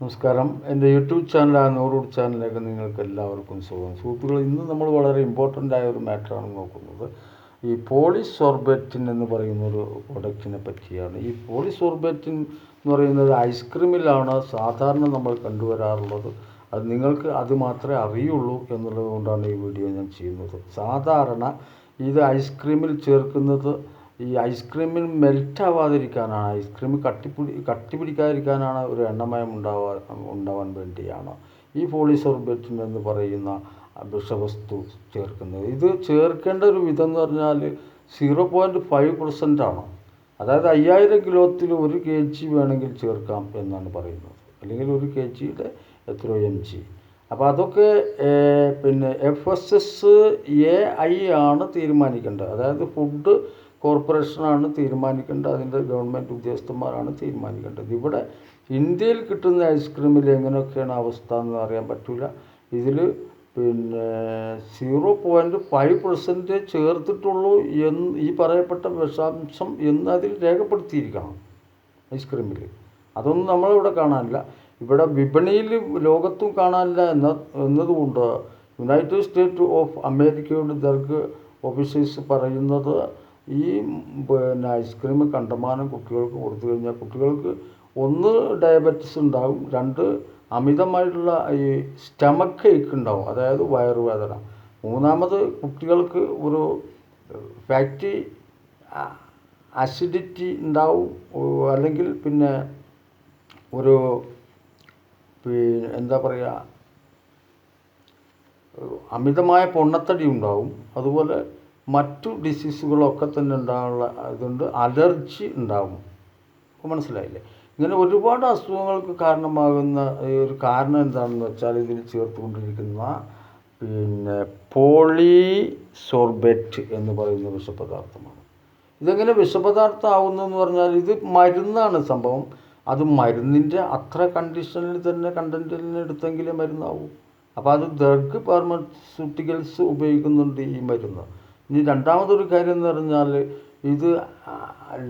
നമസ്കാരം. എന്റെ യൂട്യൂബ് ചാനലായ നൂറൂഡ് ചാനലിലേക്ക് നിങ്ങൾക്ക് എല്ലാവർക്കും സുഖം സുഹൃത്തുക്കൾ ഇന്ന് നമ്മൾ വളരെ ഇമ്പോർട്ടന്റ് ആയ ഒരു മാറ്ററാണ് നോക്കുന്നത്. ഈ പോളിസോർബറ്റിൻ എന്ന് പറയുന്ന ഒരു പ്രൊഡക്റ്റിനെ പറ്റിയാണ്. ഈ പോളിസോർബറ്റിൻ എന്ന് പറയുന്നത് ഐസ്ക്രീമിലാണ് സാധാരണ നമ്മൾ കണ്ടുവരാറുള്ളത്. അത് നിങ്ങൾക്ക് അത് മാത്രമേ അറിയുള്ളൂ എന്നുള്ളത് കൊണ്ടാണ് ഈ വീഡിയോ ഞാൻ ചെയ്യുന്നത്. സാധാരണ ഇത് ഐസ്ക്രീമിൽ ചേർക്കുന്നത് ഈ ഐസ്ക്രീമിൽ മെൽറ്റ് ആവാതിരിക്കാനാണ് ഐസ്ക്രീം കട്ടിപ്പിടി കട്ടി പിടിക്കാതിരിക്കാനാണ് ഒരു എണ്ണമയം ഉണ്ടാവാൻ ഉണ്ടാവാൻ വേണ്ടിയാണ് ഈ പോളിസോർബെറ്റിൻ എന്ന് പറയുന്ന വിഷവസ്തു ചേർക്കുന്നത്. ഇത് ചേർക്കേണ്ട ഒരു വിധം എന്ന് പറഞ്ഞാൽ സീറോ പോയിന്റ് ഫൈവ് പെർസെന്റ് ആണ്. അതായത് അയ്യായിരം കിലോത്തിൽ ഒരു കെ ജി വേണമെങ്കിൽ ചേർക്കാം എന്നാണ് പറയുന്നത്. അല്ലെങ്കിൽ ഒരു കെ ജിയുടെ എത്രയോ എം ജി. അപ്പോൾ അതൊക്കെ പിന്നെ F S S A I ആണ് തീരുമാനിക്കേണ്ടത്. അതായത് ഫുഡ് കോർപ്പറേഷനാണ് തീരുമാനിക്കേണ്ടത്. അതിന്റെ ഗവൺമെന്റ് ഉദ്യോഗസ്ഥന്മാരാണ് തീരുമാനിക്കേണ്ടത്. ഇവിടെ ഇന്ത്യയിൽ കിട്ടുന്ന ഐസ്ക്രീമിൽ എങ്ങനെയൊക്കെയാണ് അവസ്ഥ എന്ന് അറിയാൻ പറ്റില്ല ഇതിൽ പിന്നെ സീറോ പോയിന്റ് ഫൈവ് പെർസെന്റ് ചേർത്തിട്ടുള്ളൂ എന്ന് ഈ പറയപ്പെട്ട വിഷാംശം എന്നതിൽ രേഖപ്പെടുത്തിയിരിക്കണം ഐസ്ക്രീമിൽ അതൊന്നും നമ്മളിവിടെ കാണാനില്ല. ഇവിടെ വിപണിയിൽ ലോകത്തും കാണാനില്ല എന്ന എന്നതുകൊണ്ട് യുണൈറ്റഡ് സ്റ്റേറ്റ് ഓഫ് അമേരിക്കയുടെ ദർഗ് ഓഫീസേഴ്സ് പറയുന്നത് ഈ പിന്നെ ഐസ്ക്രീം കണ്ടമാനം കുട്ടികൾക്ക് കൊടുത്തു കഴിഞ്ഞാൽ കുട്ടികൾക്ക് ഒന്ന് ഡയബറ്റിസ് ഉണ്ടാകും രണ്ട് അമിതമായിട്ടുള്ള ഈ സ്റ്റമക്ക് ഏക്ക് ഉണ്ടാവും അതായത് വയറുവേദന മൂന്നാമത് കുട്ടികൾക്ക് ഒരു ഫാറ്റി അസിഡിറ്റി ഉണ്ടാവും അല്ലെങ്കിൽ പിന്നെ ഒരു പിന്നെ എന്താ പറയുക അമിതമായ പൊണ്ണത്തടി ഉണ്ടാവും. അതുപോലെ മറ്റു ഡിസീസുകളൊക്കെ തന്നെ ഉണ്ടാകാനുള്ള ഇതുണ്ട്. അലർജി ഉണ്ടാവും. അപ്പോൾ മനസ്സിലായില്ലേ? ഇങ്ങനെ ഒരുപാട് അസുഖങ്ങൾക്ക് കാരണമാകുന്ന ഈ ഒരു കാരണം എന്താണെന്ന് വെച്ചാൽ ഇതിൽ ചേർത്തുകൊണ്ടിരിക്കുന്ന പിന്നെ പോളിസോർബറ്റ് എന്ന് പറയുന്ന വിഷപദാർത്ഥമാണ്. ഇതെങ്ങനെ വിഷപദാർത്ഥം ആവുന്നു എന്ന് പറഞ്ഞാൽ ഇത് മരുന്നാണ് സംഭവം. അത് മരുന്നിന്റെ അത്ര കണ്ടീഷനിൽ തന്നെ കണ്ടന്റിൽ നിന്ന് എടുത്തെങ്കിലേ മരുന്നാവൂ. അപ്പോൾ അത് ഡ്രഗ് ഫാർമസ്യൂട്ടിക്കൽസ് ഉപയോഗിക്കുന്നുണ്ട് ഈ മരുന്ന്. ഇനി രണ്ടാമതൊരു കാര്യം എന്ന് പറഞ്ഞാൽ ഇത്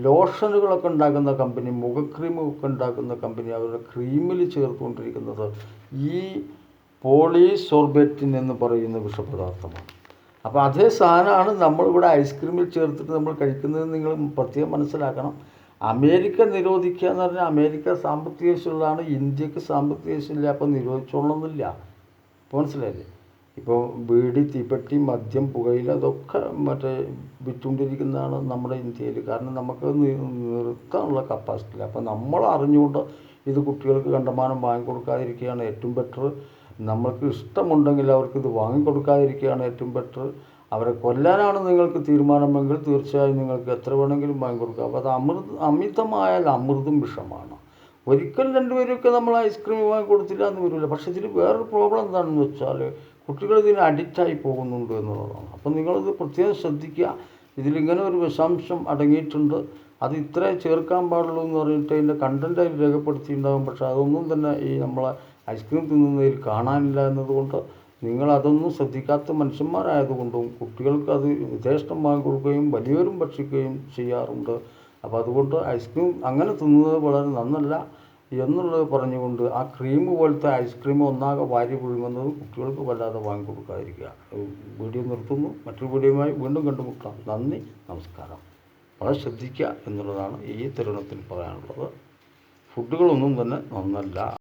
ലോഷനുകളൊക്കെ ഉണ്ടാക്കുന്ന കമ്പനി മുഖക്രീമൊക്കെ ഉണ്ടാക്കുന്ന കമ്പനി അവരുടെ ക്രീമിൽ ചേർത്തുകൊണ്ടിരിക്കുന്നത് ഈ പോളിസോർബെറ്റിൻ എന്ന് പറയുന്ന വിഷപദാർത്ഥമാണ്. അപ്പോൾ അതേ സാധനമാണ് നമ്മളിവിടെ ഐസ്ക്രീമിൽ ചേർത്തിട്ട് നമ്മൾ കഴിക്കുന്നത് നിങ്ങൾ പ്രത്യേകം മനസ്സിലാക്കണം. അമേരിക്ക നിരോധിക്കുക എന്ന് പറഞ്ഞാൽ അമേരിക്ക സാമ്പത്തിക ശേഷിയുള്ളതാണ് ഇന്ത്യയ്ക്ക് സാമ്പത്തിക ശേഷിയില്ല അപ്പോൾ നിരോധിച്ചോളണമെന്നില്ല മനസ്സിലായില്ലേ? ഇപ്പോൾ ബീഡി തീപ്പെട്ടി മദ്യം പുകയില അതൊക്കെ മറ്റേ വിറ്റുകൊണ്ടിരിക്കുന്നതാണ് നമ്മുടെ ഇന്ത്യയിൽ. കാരണം നമുക്ക് നിർത്താനുള്ള കപ്പാസിറ്റി ഇല്ല. അപ്പോൾ നമ്മൾ അറിഞ്ഞുകൊണ്ട് ഇത് കുട്ടികൾക്ക് കണ്ടമാനം വാങ്ങിക്കൊടുക്കാതിരിക്കുകയാണ് ഏറ്റവും ബെറ്റർ നമ്മൾക്ക് ഇഷ്ടമുണ്ടെങ്കിൽ അവർക്ക് ഇത് വാങ്ങിക്കൊടുക്കാതിരിക്കുകയാണ് ഏറ്റവും ബെറ്റർ അവരെ കൊല്ലാനാണ് നിങ്ങൾക്ക് തീരുമാനമെങ്കിൽ തീർച്ചയായും നിങ്ങൾക്ക് എത്ര വേണമെങ്കിലും വാങ്ങിക്കൊടുക്കാം അപ്പോൾ അത് അമൃത് അമിതമായാൽ അമൃതും വിഷമാണ്. ഒരിക്കൽ രണ്ടുപേരൊക്കെ നമ്മൾ ഐസ്ക്രീം വാങ്ങി കൊടുത്തില്ല എന്ന് വരില്ല. പക്ഷേ ഇതിൽ വേറൊരു പ്രോബ്ലം എന്താണെന്ന് വെച്ചാൽ കുട്ടികൾ ഇതിന് അഡിക്റ്റായി പോകുന്നുണ്ട് എന്നുള്ളതാണ്. അപ്പം നിങ്ങളിത് പ്രത്യേകം ശ്രദ്ധിക്കുക. ഇതിലിങ്ങനെ ഒരു വിഷാംശം അടങ്ങിയിട്ടുണ്ട്. അത് ഇത്രേ ചേർക്കാൻ പാടുള്ളൂ എന്ന് പറഞ്ഞിട്ട് അതിന്റെ കണ്ടന്റ് അതിൽ രേഖപ്പെടുത്തിയിട്ടുണ്ടാകും. പക്ഷേ അതൊന്നും തന്നെ ഈ നമ്മളെ ഐസ്ക്രീം തിന്നുന്നതിൽ കാണാനില്ല എന്നതുകൊണ്ട് നിങ്ങൾ അതൊന്നും ശ്രദ്ധിക്കാത്ത മനുഷ്യന്മാരായതുകൊണ്ടും കുട്ടികൾക്ക് അത് യഥേഷ്ടം വാങ്ങിക്കൊടുക്കുകയും വലിയവരും ഭക്ഷിക്കുകയും ചെയ്യാറുണ്ട്. അപ്പോൾ അതുകൊണ്ട് ഐസ്ക്രീം അങ്ങനെ തിന്നുന്നത് വളരെ നന്നല്ല എന്നുള്ളത് പറഞ്ഞുകൊണ്ട് ആ ക്രീം പോലത്തെ ഐസ്ക്രീം ഒന്നാകെ വാരി പുഴുങ്ങുന്നത് കുട്ടികൾക്ക് വല്ലാതെ വാങ്ങിക്കൊടുക്കാതിരിക്കുക. വീഡിയോ നിർത്തുന്നു. മറ്റൊരു വീഡിയോയുമായി വീണ്ടും കണ്ടുമുട്ടാം. നന്ദി നമസ്കാരം. വളരെ ശ്രദ്ധിക്കുക എന്നുള്ളതാണ് ഈ തരുണത്തിൽ പറയാനുള്ളത്. ഫുഡുകളൊന്നും തന്നെ നന്നല്ല.